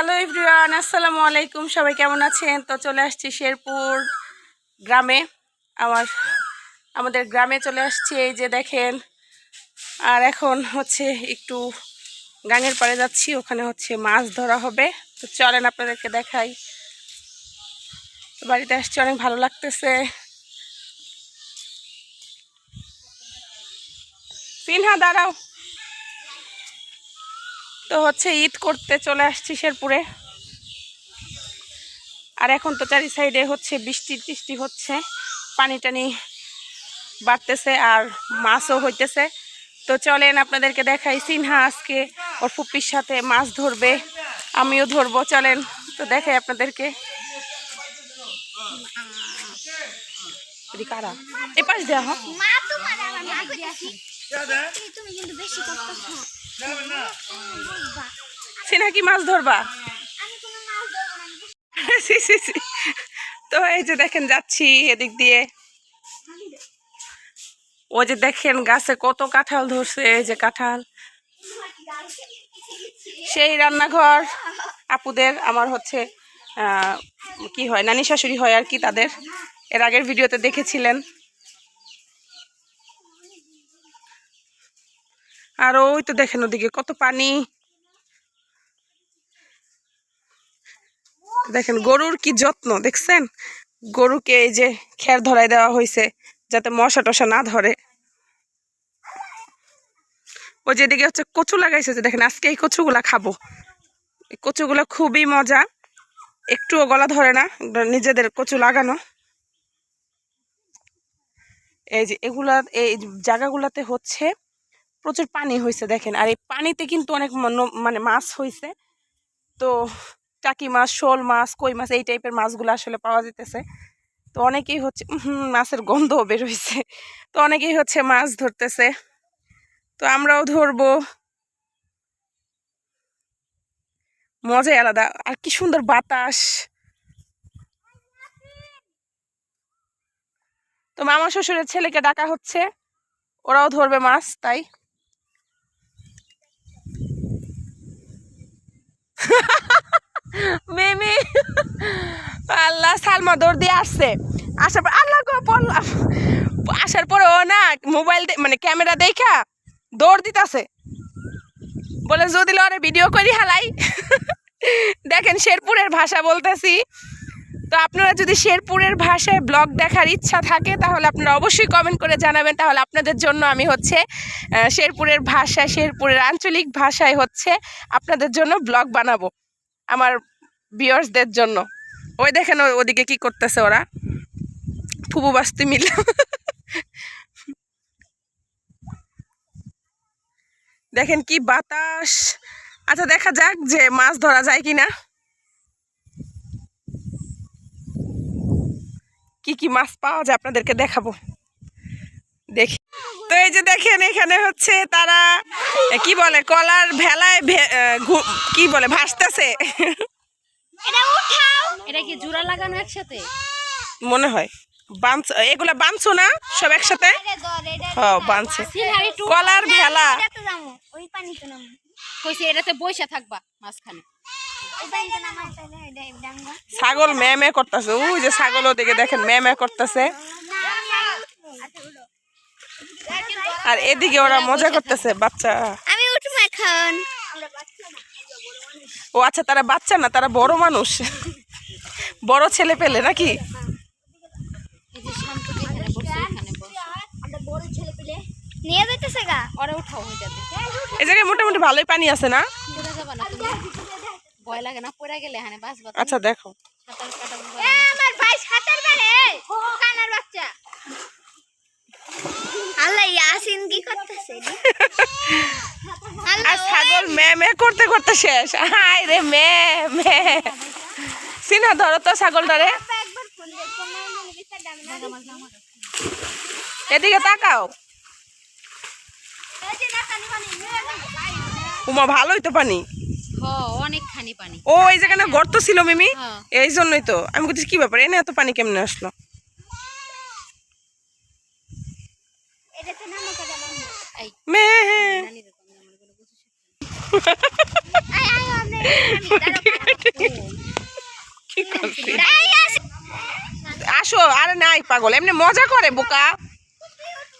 Hello everyone আসসালামু আলাইকুম সবাই কেমন আছেন? তো চলে আসছি শেরপুর গ্রামে। আমার, আমাদের গ্রামে চলে আসছি। এই যে দেখেন, আর এখন হচ্ছে একটু গাঙের পাড়ে যাচ্ছি। ওখানে হচ্ছে মাছ ধরা হবে। তো চলেন আপনাদেরকে দেখাই। তো বাড়িতে আসছি, অনেক ভালো লাগতেছে। সিনহা দাঁড়াও। তো হচ্ছে ঈদ করতে চলে আসছি শেরপুরে। আর এখন তো চারি সাইডে হচ্ছে বৃষ্টি টিষ্টি হচ্ছে পানি টানি বাড়তেছে আর মাছও হইতেছে। তো চলেন আপনাদেরকে দেখাই সিনহা আজকে ওর ফুপির সাথে মাছ ধরবে আমিও ধরবো চলেন। তো দেখাই আপনাদেরকে। কারা এই পাশ দেওয়া হোক এই তুমি কিন্তু বেশি করতেছো নাকি মাছ ধরবা? সি, সি, সি। তো এই যে দেখেন যাচ্ছি এদিক দিয়ে। ও যে দেখেন গাছে কত কাঁঠাল ধরছে এই যে কাঁঠাল। সেই রান্নাঘর আপুদের আমার হচ্ছে কি হয় নানি শাশুড়ি হয় আর কি তাদের। এর আগের ভিডিওতে দেখেছিলেন। আর ওই তো দেখেন ওদিকে কত পানি। দেখেন গরুর কি যত্ন, দেখছেন? গরুকে এই যে খের ধরাই দেওয়া হয়েছে যাতে মশা টশা না ধরে। ওই যেদিকে হচ্ছে কচু লাগাইছে যে দেখেন, আজকে এই কচুগুলা খাব। কচুগুলো খুবই মজা। একটুও গলা ধরে না নিজেদের কচু লাগানো। এই যে এগুলা, এই জায়গাগুলাতে হচ্ছে প্রচুর পানি হয়েছে দেখেন। আর এই পানিতে কিন্তু অনেক মানে মাছ হয়েছে তো টাকি মাছ, শোল মাছ, কই মাছ, এই টাইপের মাছগুলো আসলে পাওয়া যেতেছে। তো অনেকেই হচ্ছে মাছের গন্ধ বের হয়েছে তো অনেকেই হচ্ছে মাছ ধরতেছে। তো আমরাও ধরবো। মজাই আলাদা। আর কি সুন্দর বাতাস। তো মামা শ্বশুরের ছেলেকে ডাকা হচ্ছে। ওরাও ধরবে মাছ, তাই মেমি আল্লাহ সালমা দৌড় দিয়ে আসছে। আসার পর আল্লাহ পড়লাম আসার পরে ও না মোবাইল মানে ক্যামেরা দেখা দৌড় দিতাছে। বলে, যদি লরে ভিডিও করি হালাই। দেখেন শেরপুরের ভাষা বলতেছি। তো আপনারা যদি শেরপুরের ভাষায় ব্লগ দেখার ইচ্ছা থাকে, তাহলে আপনারা অবশ্যই কমেন্ট করে জানাবেন। তাহলে আপনাদের জন্য আমি হচ্ছে শেরপুরের ভাষায় শেরপুরের আঞ্চলিক ভাষায় হচ্ছে আপনাদের জন্য ব্লগ বানাবো। আমার বিয়ার্সদের জন্য। ওই দেখেন ওদিকে কি করতেছে ওরা। ফুবু বাস্তি মিল। দেখেন কি বাতাস। আচ্ছা দেখা যাক যে মাছ ধরা যায় কিনা। কি কি মাছ পাওয়া যায় আপনাদেরকে দেখাবো। দেখি। তো এই যে দেখেন, এখানে হচ্ছে তারা কি বলে, কলার ভেলায় কি বলে, ভাসতেছে। এটা উঠাও। এটা কি জোড়া লাগানো একসাথে? মনে হয়। বাঞ্চ এগুলা বাঁধছো না সব একসাথে? হ্যাঁ বাঁধছে কলার ভেলা। এটাতে ওই পানিতে নামো। কইছে এটাতে বইসা থাকবা মাঝখানে। ছাগল মে মে করতেছে। ওই যে ছাগল ওদিকে দেখেন মে মে করতেছে। আর এদিকে ওরা মজা করতেছে বাচ্চা। আমি উঠবো এখন। ও আচ্ছা তারা বাচ্চা না? তারা বড় মানুষ। বড় ছেলে পেলে নাকি? এই যে শান্তকে এখানে বসে এখানে বসে আমরা বড় ছেলে পেলে নিয়ে যাইতেছে গা। ওরা উঠাও হয়ে যাবে। এই জায়গায় মোটামুটি ভালোই পানি আছে না? ভয় লাগে না পড়ে গেলে এখানে বাঁচবা আচ্ছা দেখো। সাঁতার কাটা এ, আমার ভাই সাঁতার পারে। কানার বাচ্চা। আল্লাহ ইয়াসিন কি করতেছে? আর ছাগল মে মে করতে করতে শেষ। হাই রে মে মে সিনা ধরো তো ছাগলটারে। এদিকে তাকাও। উমা ভালোই তো পানি। ও এই জায়গায় গর্ত ছিল মিমি। এই জন্যই তো। আমি বলছি কি ব্যাপার? এনে এত পানি কেমনে আসলো? মে আসো, আরে নাই পাগল, এমনি মজা করে বোকা।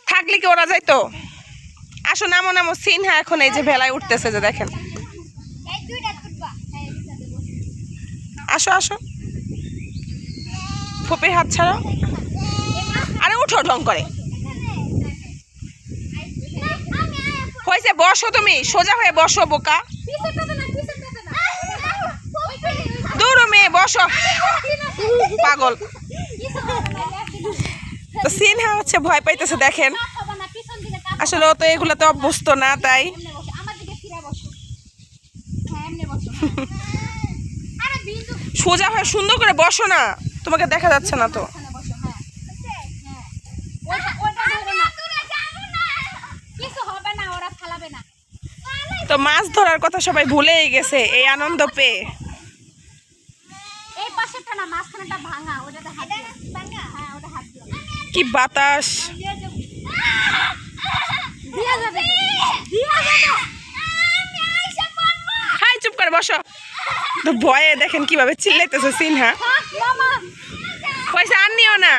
থাকলে কি ওরা যাইতো? আসো, নামো নামো, সিনহা এখন এই যে ভেলায় উঠতেছে যে দেখেন। আসো আসো। ফুপির হাত ছাড়াও। আরে উঠো, ঢং করে। বসো তুমি, সোজা হয়ে বসো, বোকা। দূর মেয়ে, বসো। পাগল। তো সিনহা হচ্ছে ভয় পাইতেছে, দেখেন। আসলে ও তো এগুলো তো অভ্যস্ত না, তাই। সোজা হয়ে সুন্দর করে বসো না, তোমাকে দেখা যাচ্ছে না তো এখানে বসো হ্যাঁ হ্যাঁ ওইটা ওইটা ধরবে না কিছু হবে না ওরা ফালাবে না তো মাছ ধরার কথা সবাই ভুলেই গেছে এই আনন্দ পেয়ে। হ্যাঁ কি বাতাস। হাই চুপ করে বসো। তো ভয়ে দেখেন কীভাবে চিল্লাইতেছে সিনহা। পয়সা আর নিও না।